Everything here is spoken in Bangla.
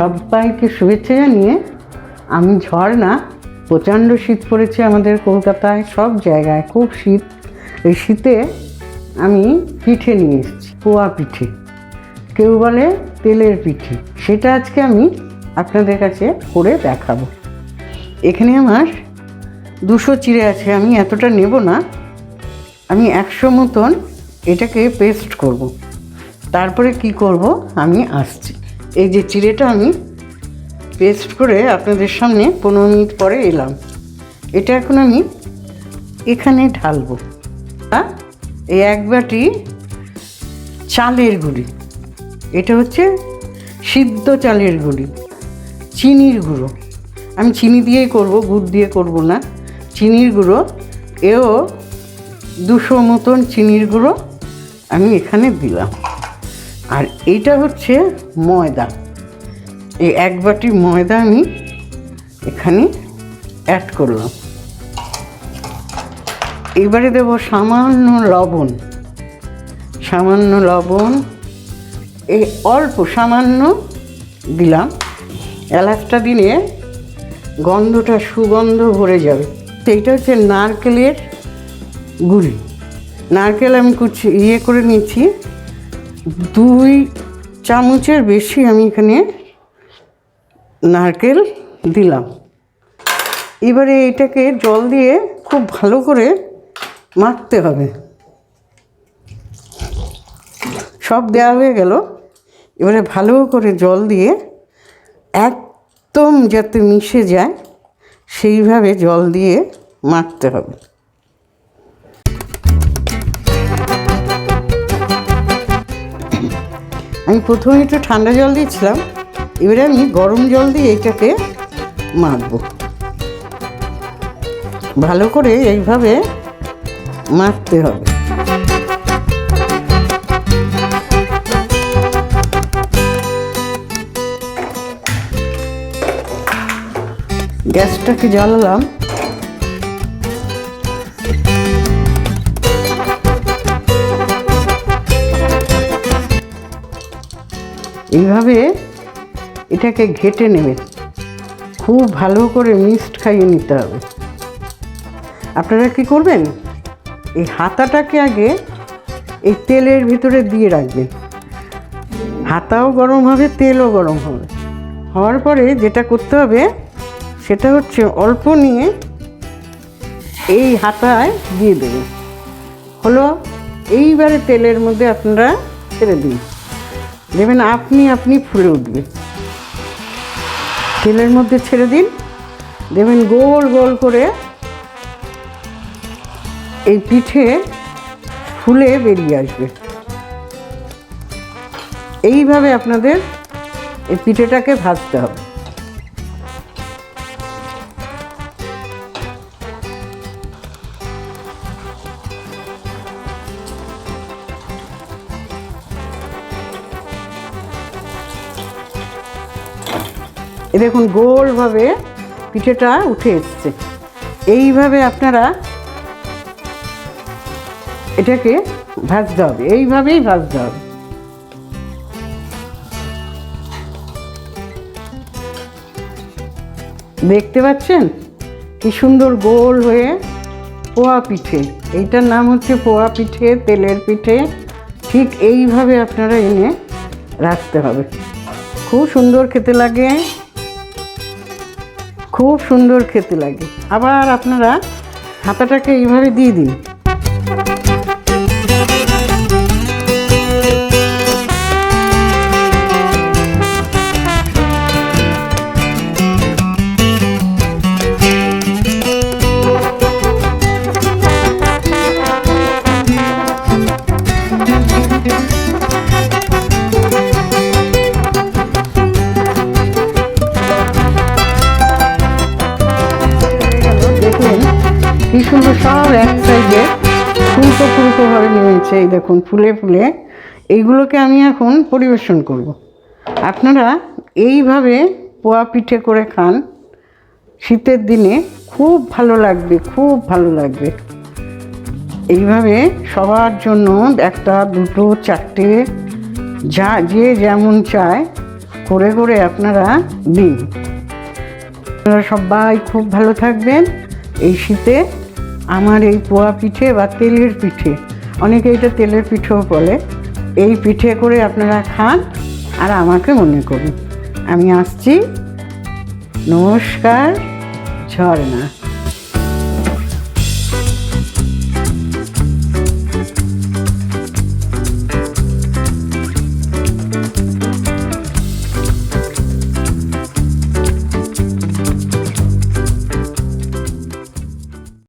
সবাইকে শুভেচ্ছা জানিয়ে আমি ঝর্ণা, প্রচণ্ড শীত পড়েছে আমাদের কলকাতায়, সব জায়গায় খুব শীত। এই শীতে আমি পিঠে নিয়ে এসেছি, পোয়া পিঠে। কেউ বলে তেলের পিঠে, সেটা আজকে আমি আপনাদের কাছে করে দেখাবো। এখানে আমার দুশো চিড়ে আছে, আমি এতটা নেব না। আমি একশো মতন এটাকে পেস্ট করব। তারপরে কি করব, আমি আসছি। এই যে চিড়েটা আমি পেস্ট করে আপনাদের সামনে পনেরো মিনিট পরে এলাম। এটা এখন আমি এখানে ঢালবো। হ্যাঁ? এই এক বাটি চালের গুঁড়ি। এটা হচ্ছে সিদ্ধ চালের গুঁড়ি, চিনির গুঁড়ো। আমি চিনি দিয়েই করব, গুড় দিয়ে করব না। চিনির গুঁড়ো, এও দুশো মতন চিনির গুঁড়ো আমি এখানে দিলাম। আর এইটা হচ্ছে ময়দা। এই এক বাটি ময়দা আমি এখানে অ্যাড করলাম। এবারে দেব সামান্য লবণ। সামান্য লবণ এই অল্প সামান্য দিলাম। এলাচটা দিলে গন্ধটা সুগন্ধ ভরে যাবে। তো এইটা হচ্ছে নারকেলের গুড়ি। নারকেল আমি কুচি ইয়ে করে নিচ্ছি। দুই চামচের বেশি আমি এখানে নারকেল দিলাম। এবারে এটাকে জল দিয়ে খুব ভালো করে মাখতে হবে। সব দেওয়া হয়ে গেল। এবারে ভালো করে জল দিয়ে একদম যাতে মিশে যায়, সেইভাবে জল দিয়ে মাখতে হবে। আমি প্রথমে একটু ঠান্ডা জল দিয়েছিলাম, এবারে আমি গরম জল দিয়ে এটাকে মাখবো। ভালো করে এইভাবে মাখতে হবে। গ্যাসটাকে জ্বালালাম। এইভাবে এটাকে ঘেটে নেবে। খুব ভালো করে মিক্সড খাইয়ে নিতে হবে। আপনারা কি করবেন? এই হাতাটাকে আগে এই তেলের ভিতরে দিয়ে রাখবেন। হাতাও গরম হবে, তেলও গরম হবে। হওয়ার পরে যেটা করতে হবে, সেটা হচ্ছে অল্প নিয়ে এই হাতায় দিয়ে দেবেন। হলো এইবারে তেলের মধ্যে আপনারা ছেড়ে দিন। দেবেন আপনি আপনি ফুলে উঠবে। তেলের মধ্যে ছেড়ে দিন। দেবেন গোল গোল করে এই পিঠে ফুলে বেরিয়ে আসবে। এইভাবে আপনাদের এই পিঠেটাকে ভাজতে হবে। এ দেখুন, গোলভাবে পিঠেটা উঠে এসছে। এইভাবে আপনারা এটাকে ভাজতে হবে, এইভাবেই ভাজতে হবে। দেখতে পাচ্ছেন? কি সুন্দর গোল হয়ে পোয়া পিঠে। এইটার নাম হচ্ছে পোয়া পিঠে, তেলের পিঠে। ঠিক এইভাবে আপনারা এনে রাখতে হবে। খুব সুন্দর খেতে লাগে। খুব সুন্দর খেতে লাগে। আবার আপনারা হাতাটাকে এইভাবে দিয়ে দিন। কি সুন্দর সব এক সাইডে ফুলকো ফুলকো ভাবে নিয়েছে এই দেখুন, ফুলে ফুলে। এইগুলোকে আমি এখন পরিবেশন করব। আপনারা এইভাবে পোয়া পিঠে করে খান। শীতের দিনে খুব ভালো লাগবে, খুব ভালো লাগবে। এইভাবে সবার জন্য একটা, দুটো, চারটে, যা, যে যেমন চায়, করে করে আপনারা দিন। আপনারা সবাই খুব ভালো থাকবেন। এই শীতে আমার এই পোয়া পিঠে বা তেলের পিঠে, অনেকে এটা তেলের পিঠেও বলে, এই পিঠে করে আপনারা খান আর আমাকে মনে করুন। আমি আসছি। নমস্কার, ঝর্ণা।